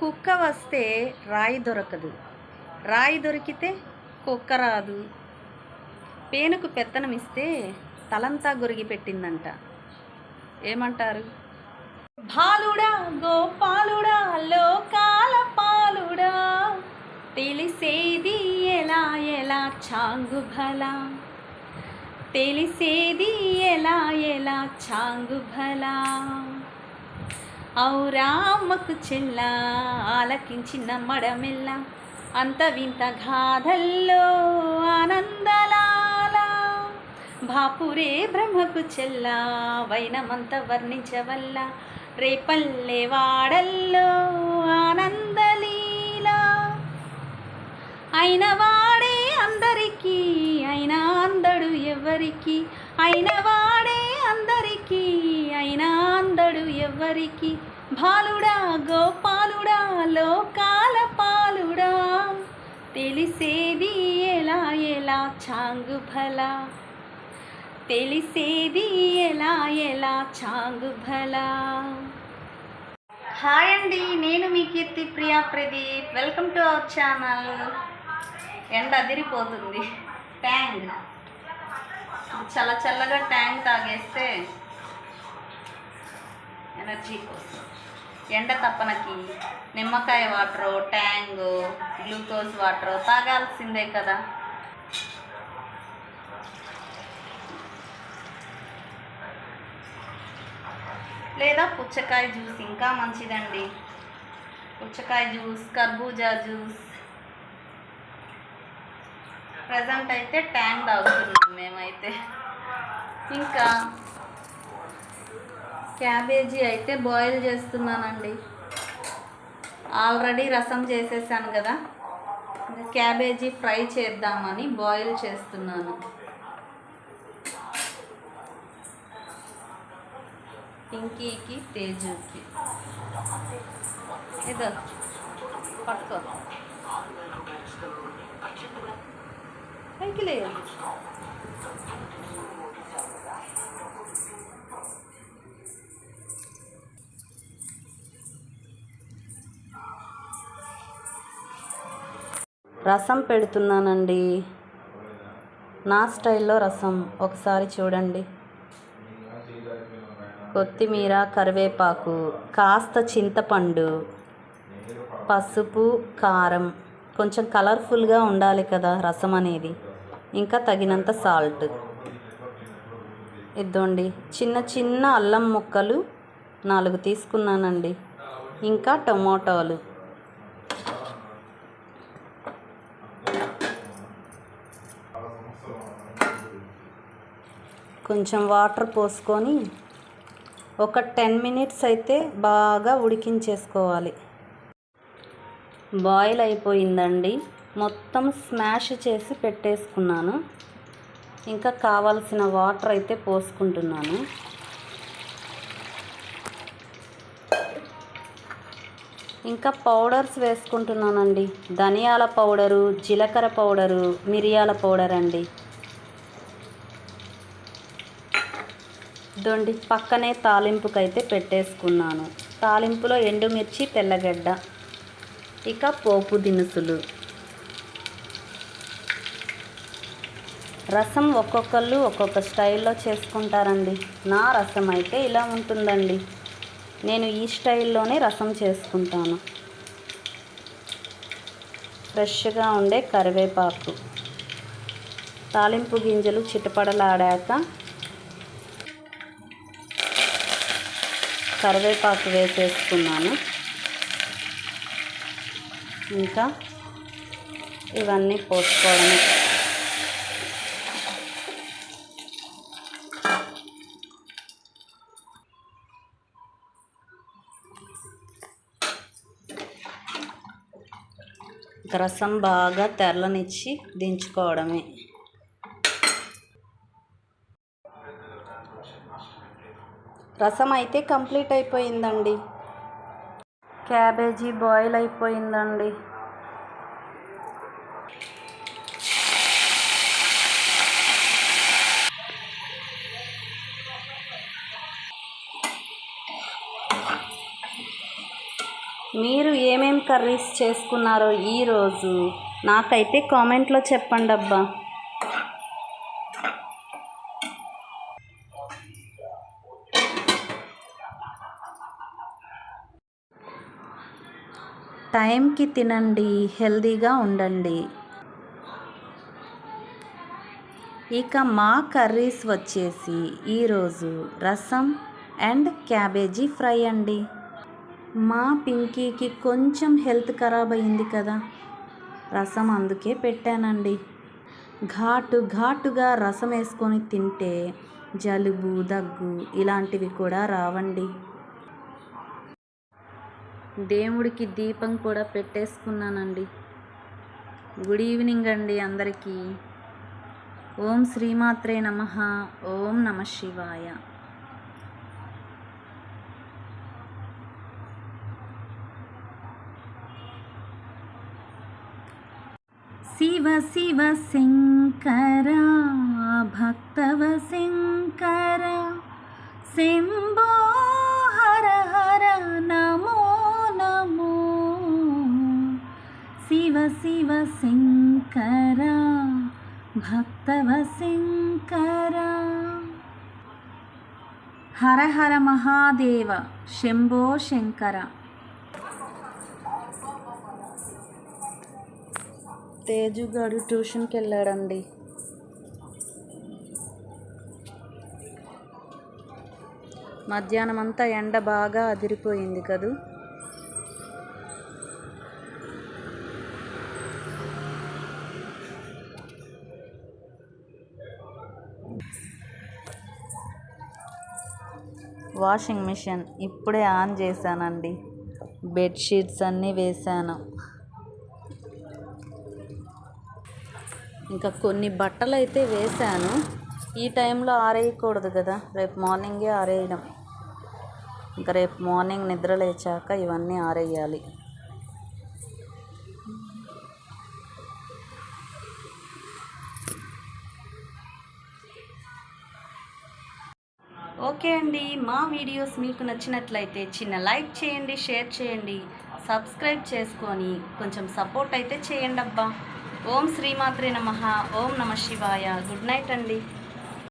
కుక్క వస్తే రాయి దొరకదు. రాయి దొరికితే కుక్క రాదు. పేనుకు పెత్తనం ఇస్తే తలంతా గొరిగి పెట్టిందంట. ఏమంటారు? బాలుడా గోపాలుడా లోకాల పాలుడా తెలిసేది ఎలా ఎలా చాంగు భలా తెలిసేది ఎలా ఎలా చాంగు భలా ఔరామ్మకు చెల్ల ఆలకించిన మడమెల్ల అంత వింత గాథల్లో ఆనందలాల. బాపురే బ్రహ్మకు చెల్ల వైనమంత వర్ణించవల్ల రేపల్లె వాడల్లో ఆనందలీలా. అయిన వాడే అందరికీ అయినా అందడు ఎవరికి? అయిన వాడే అందరికీ అందడు ఎవ్వరికి? బాలుడా గోపాలుడా లోకాల పాలుడా? తెలిసేది ఎలా ఎలా చాంగు భలా తెలిసేది ఎలా ఎలా చాంగు భలా హాయ్ అండి నేను మీ Keerthi Priya Pradeep. Welcome to our channel ఎండ అదిరిపోతుంది. ట్యాంగ్ చల్ల చల్లగా ట్యాంగ్ తాగేస్తే ఎనర్జీ కోసం ఎండ తప్పనకి నిమ్మకాయ వాటర్ ట్యాంగ్ గ్లూకోజ్ వాటర్ తాగాల్సిందే కదా. లేదా పుచ్చకాయ జ్యూస్ ఇంకా మంచిదండి. పుచ్చకాయ జ్యూస్ కర్బూజా జ్యూస్. ప్రజెంట్ అయితే ట్యాంక్ తాగుతున్నాం మేమైతే. ఇంకా క్యాబేజీ అయితే బాయిల్ చేస్తున్నానండి. ఆల్రెడీ రసం చేసేసాను కదా. ఇంకా క్యాబేజీ ఫ్రై చేద్దామని బాయిల్ చేస్తున్నాను. పింకీకి తేజుకి. ఏదో పట్టుకో. పైకి లేదు రసం పెడుతున్నానండి. నా స్టైల్లో రసం. ఒకసారి చూడండి. కొత్తిమీర కరివేపాకు కాస్త చింతపండు పసుపు కారం. కొంచెం కలర్ఫుల్గా ఉండాలి కదా రసం అనేది. ఇంకా తగినంత సాల్ట్. ఇద్దండి. చిన్న చిన్న అల్లం ముక్కలు నాలుగు తీసుకున్నానండి. ఇంకా టమోటాలు. కొంచెం వాటర్ పోసుకొని ఒక టెన్ మినిట్స్ అయితే బాగా ఉడికించేసుకోవాలి. బాయిల్ అయిపోయిందండి. మొత్తం స్మాష్ చేసి పెట్టేసుకున్నాను. ఇంకా కావాల్సిన వాటర్ అయితే పోసుకుంటున్నాను. ఇంకా పౌడర్స్ వేసుకుంటున్నానండి. ధనియాల పౌడరు జీలకర్ర పౌడరు మిరియాల పౌడర్ అండి. దొండి పక్కనే తాలింపుకైతే పెట్టేసుకున్నాను. తాలింపులో ఎండుమిర్చి తెల్లగడ్డ ఇక పోపు దినుసులు. రసం ఒక్కొక్కళ్ళు ఒక్కొక్క స్టైల్లో చేసుకుంటారండి. నా రసం అయితే ఇలా ఉంటుందండి. నేను ఈ స్టైల్లోనే రసం చేసుకుంటాను. ఫ్రెష్గా ఉండే కరివేపాకు. తాలింపు గింజలు చిటపడలాడాక కరివేపాకు వేసేసుకున్నాను. ఇంకా ఇవన్నీ పోసుకోవడమే. రసం బాగా తెల్లనిచ్చి దించుకోవడమే. రసం అయితే కంప్లీట్ అయిపోయిందండి. క్యాబేజీ బాయిల్ అయిపోయిందండి. మీరు ఏమేం కర్రీస్ చేసుకున్నారో ఈరోజు నాకైతే కామెంట్లో చెప్పండి అబ్బా. టైంకి తినండి హెల్దీగా ఉండండి. ఇక మా కర్రీస్ వచ్చేసి ఈరోజు రసం అండ్ క్యాబేజీ ఫ్రై అండి. మా పింకీకి కొంచెం హెల్త్ ఖరాబ్ అయింది కదా. రసం అందుకే పెట్టానండి. ఘాటు ఘాటుగా రసం వేసుకొని తింటే జలుబు దగ్గు ఇలాంటివి కూడా రావండి. దేవుడికి దీపం కూడా పెట్టేసుకున్నానండి. గుడ్ ఈవినింగ్ అండి అందరికీ. ఓం శ్రీమాత్రే నమ. ఓం నమ శివాయ. శివ శివ శంకర భక్తవ శంకర. శంభో హర హర నమో నమో. శివ శివ శంకర భక్తవ శంకర. హర హర మహాదేవ శంభో శంకర. తేజుగాడు ట్యూషన్కి వెళ్ళాడండి మధ్యాహ్నం అంతా ఎండ బాగా అదిరిపోయింది కదూ? వాషింగ్ మిషన్ ఇప్పుడే ఆన్ చేశానండి. బెడ్షీట్స్ అన్నీ వేశాను. ఇంకా కొన్ని బట్టలు అయితే వేశాను. ఈ టైంలో ఆరేయకూడదు కదా. రేపు మార్నింగే ఆరేయడం. ఇంకా రేపు మార్నింగ్ నిద్ర లేచాక ఇవన్నీ ఆరేయాలి. ఓకే అండి. మా వీడియోస్ మీకు నచ్చినట్లయితే చిన్న లైక్ చేయండి షేర్ చేయండి సబ్స్క్రైబ్ చేసుకొని కొంచెం సపోర్ట్ అయితే చేయండి అబ్బా ఓం శ్రీమాత్రే నమ. ఓం నమ శివాయ. గుడ్ నైట్ అండి.